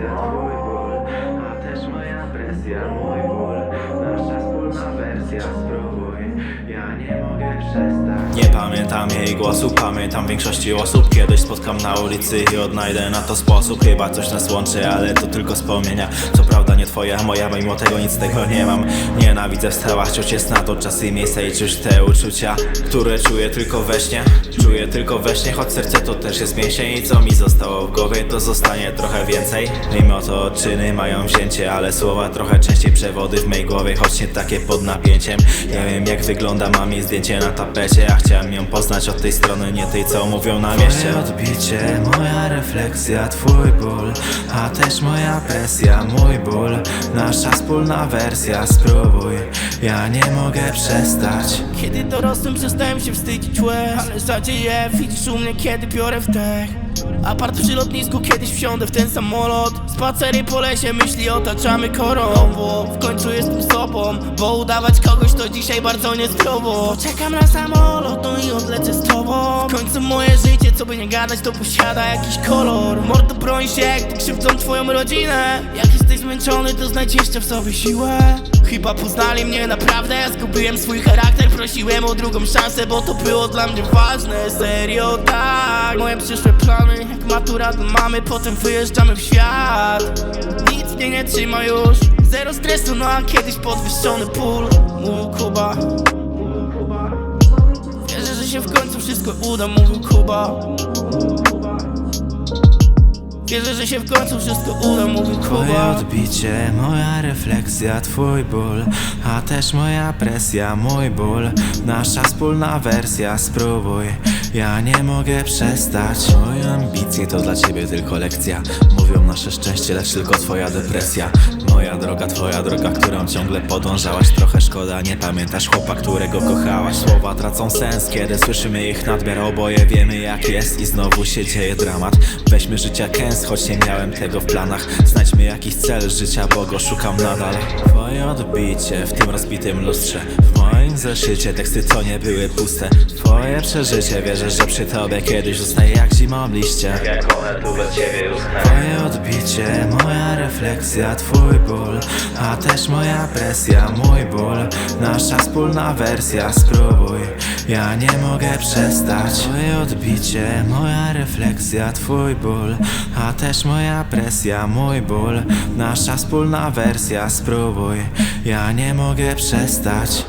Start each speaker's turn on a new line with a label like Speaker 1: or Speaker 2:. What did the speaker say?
Speaker 1: refleksja, twój ból A też moja presja, mój ból. Nasza wspólna wersja, spróbuj. Ja nie mogę przestać
Speaker 2: Nie pamiętam jej głosu, pamiętam większości osób. Kiedyś spotkam na ulicy i odnajdę na to sposób. Chyba coś nas łączy, ale to tylko wspomnienia. Co prawda nie twoja, moja, mimo tego nic z tego nie mam. Nienawidzę wstała, czuć jest na to czas i miejsce. I czuć te uczucia Które czuję tylko we śnie? Czuję tylko we śnie, choć serce to też jest mięsień I co mi zostało w głowie, to zostanie trochę więcej. Mimo to czyny mają wzięcie, ale słowa trochę częściej przewody w mej głowie Choć nie takie pod napięciem. Nie wiem jak wygląda, mam jej zdjęcie na tapecie A chciałem ją poznać od tej strony, nie tej co mówią na mieście. Twoje odbicie, moja refleksja, twój ból A też moja presja, mój ból. Nasza wspólna wersja, spróbuj Ja nie mogę przestać.
Speaker 3: Kiedy dorosłem przestałem się wstydzić łez Ale rzadziej je widzisz u mnie kiedy biorę wdech Apart przy lotnisku kiedyś wsiądę w ten samolot. Spacery po lesie myśli otaczamy korą. Bo w końcu jestem sobą Bo udawać kogoś to dzisiaj bardzo niezdrowo Czekam na samolot no i odlecę z tobą. W końcu moje życie co by nie gadać to posiada jakiś kolor. Mordo broń się gdy krzywdzą twoją rodzinę. Jak jesteś zmęczony to znajdź jeszcze w sobie siłę. Chyba poznali mnie naprawdę Zgubiłem swój charakter, prosiłem o drugą szansę Bo to było dla mnie ważne, serio tak. Moje przyszłe plany, jak matura mamy Potem wyjeżdżamy w świat. Nic mnie nie trzyma już Zero stresu, no a kiedyś podwyższony pól. Mówił Kuba. Wierzę, że się w końcu wszystko uda, mówił Kuba. Wierzę, że się w końcu wszystko uda, mówił
Speaker 2: Twoje
Speaker 3: Kuba
Speaker 2: odbicie, moja refleksja, twój ból A też moja presja, mój ból. Nasza wspólna wersja, spróbuj Ja nie mogę przestać. Moje ambicje to dla ciebie tylko lekcja. Mówią nasze szczęście, lecz tylko twoja depresja. Moja droga, twoja droga, którą ciągle podążałaś. Trochę szkoda, nie pamiętasz chłopa, którego kochałaś. Słowa tracą sens, kiedy słyszymy ich nadmiar. Oboje wiemy jak jest i znowu się dzieje dramat. Weźmy życia kęs, choć nie miałem tego w planach. Znajdźmy jakiś cel życia, bo go szukam nadal. Twoje odbicie w tym rozbitym lustrze. W moim zeszycie teksty to nie były puste. Twoje przeżycie, wierzę, że przy tobie kiedyś zostaje jak zimą liście.
Speaker 1: Jak one tu bez ciebie uschnę
Speaker 2: Twoje odbicie, moja refleksja, twój ból A też moja presja, mój ból. Nasza wspólna wersja, spróbuj Ja nie mogę przestać. Twoje odbicie, moja refleksja, twój ból A też moja presja, mój ból. Nasza wspólna wersja, spróbuj Ja nie mogę przestać